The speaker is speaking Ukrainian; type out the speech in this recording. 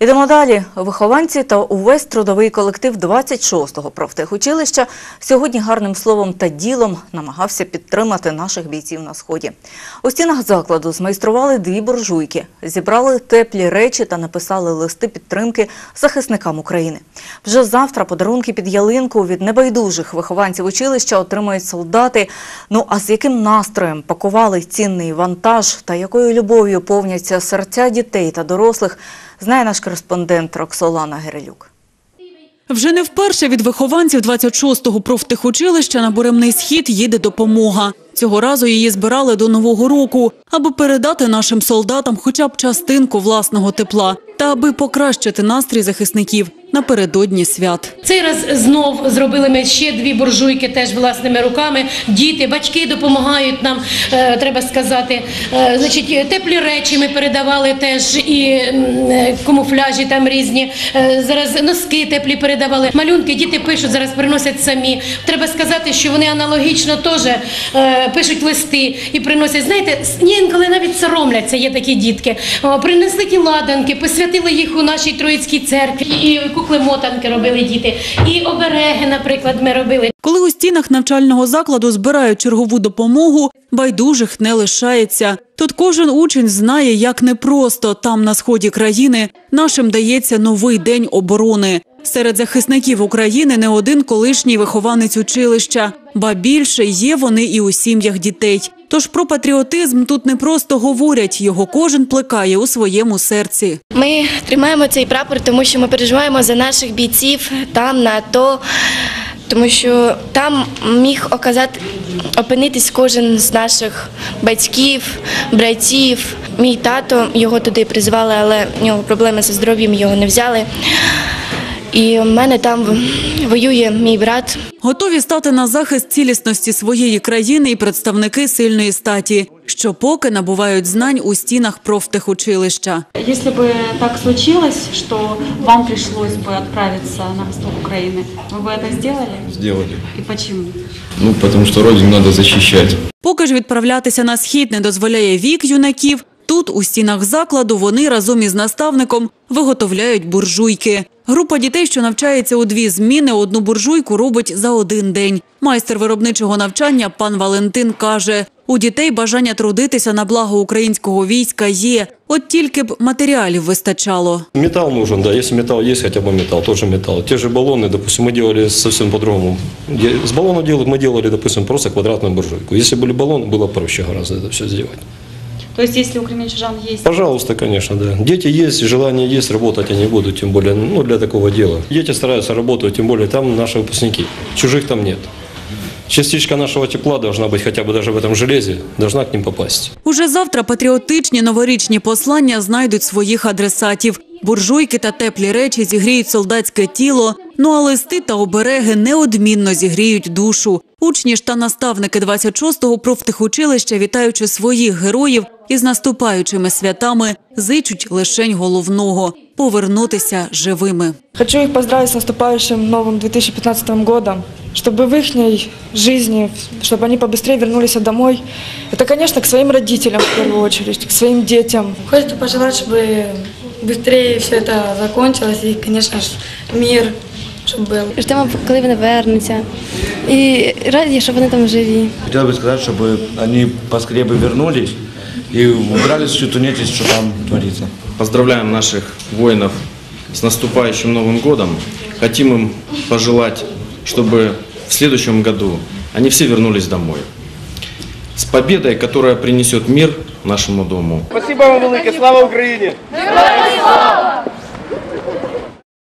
Ідемо далі. Вихованці та увесь трудовий колектив 26-го профтехучилища сьогодні гарним словом та ділом намагався підтримати наших бійців на сході. У стінах закладу змайстрували дві буржуйки, зібрали теплі речі та написали листи підтримки захисникам України. Вже завтра подарунки під ялинку від небайдужих вихованців училища отримають солдати. Ну а з яким настроєм пакували цінний вантаж та якою любов'ю повняться серця дітей та дорослих, знає наш кореспондент Роксолана Герелюк. Вже не вперше від вихованців 26-го профтехучилища на Буремний схід їде допомога. Цього разу її збирали до Нового року, аби передати нашим солдатам хоча б частинку власного тепла та аби покращити настрій захисників напередодні свят. Цей раз знов зробили ми ще дві буржуйки, теж власними руками. Діти, батьки допомагають нам, е, треба сказати. Е, значить, теплі речі ми передавали теж і е, камуфляжі там різні. Зараз носки теплі передавали. Малюнки діти пишуть, зараз приносять самі. Треба сказати, що вони аналогічно теж пишуть листи і приносять. Знаєте, інколи навіть соромляться, є такі дітки. Принесли ті ладанки, посвятили їх у нашій Троїцькій церкві. І кукли мотанки робили діти, і обереги, наприклад, ми робили. Коли у стінах навчального закладу збирають чергову допомогу, байдужих не лишається. Тут кожен учень знає, як непросто там на сході країни нашим дається новий день оборони. Серед захисників України не один колишній вихованець училища, ба більше є вони і у сім'ях дітей. Тож про патріотизм тут не просто говорять, його кожен плекає у своєму серці. Ми тримаємо цей прапор, тому що ми переживаємо за наших бійців там на АТО, тому що там міг оказати опинитись кожен з наших батьків, братів. Мій тато його туди призвали, але в нього проблеми зі здоров'ям, його не взяли І в мене там воює мій брат. Готові стати на захист цілісності своєї країни і представники сильної статі, що поки набувають знань у стінах профтехучилища. Если бы так случилось, что вам пришлось бы отправиться на восток Украины, вы бы это сделали? Сделали. И почему? Ну, потому что родину надо защищать. Поки ж відправлятися на схід не дозволяє вік юнаків, тут у стінах закладу вони разом із наставником виготовляють буржуйки. Група дітей, що навчається у дві зміни, одну буржуйку робить за один день. Майстер виробничого навчання пан Валентин каже: у дітей бажання трудитися на благо українського війська є, от тільки б матеріалів вистачало. Металл нужен, да, если металл есть, хотя бы металл, тот же металл. Те же баллоны, допустим, мы делали совсем по-другому. Де- С баллона делать мы делали, допустим, просто квадратную буржуйку. Если были баллоны, было проще гораздо это все сделать. То есть, если у кременчужан есть Пожалуйста, конечно, да. Дети есть, желание есть, работать они будут, тем более, ну, для такого дела. Дети стараются работать, тем более там наши выпускники. Чужих там нет. Частичка нашего тепла должна быть хотя бы даже в этом железе, должна к ним попасть. Уже завтра патріотичні новорічні послання знайдуть своїх адресатів. Буржуйки та теплі речі зігріють солдатське тіло, ну а листи та обереги неодмінно зігріють душу. Учні ж та наставники 26-го профтехучилища, вітаючи своїх героїв із наступаючими святами, зичуть лишень головного – повернутися живими. Хочу их поздравить с наступающим новым 2015 годом, чтобы в их жизни, чтобы они побыстрее вернулись домой. Это, конечно, к своим родителям в первую очередь, к своим детям. Хочется пожелать, чтобы быстрее все это закончилось и, конечно же, мир, чтобы был. Ждемо, коли вони вернуться. І раді, що вони там живі. Хотел бы сказать, чтобы они поскорее бы вернулись и убрали всю ту нечисть, что там творится. Поздравляем наших воинов с наступающим Новым годом. Хотим им пожелать, чтобы в следующем году они все вернулись домой. С победой, которая принесет мир нашему дому. Спасибо вам велике, слава Україні! Героям слава!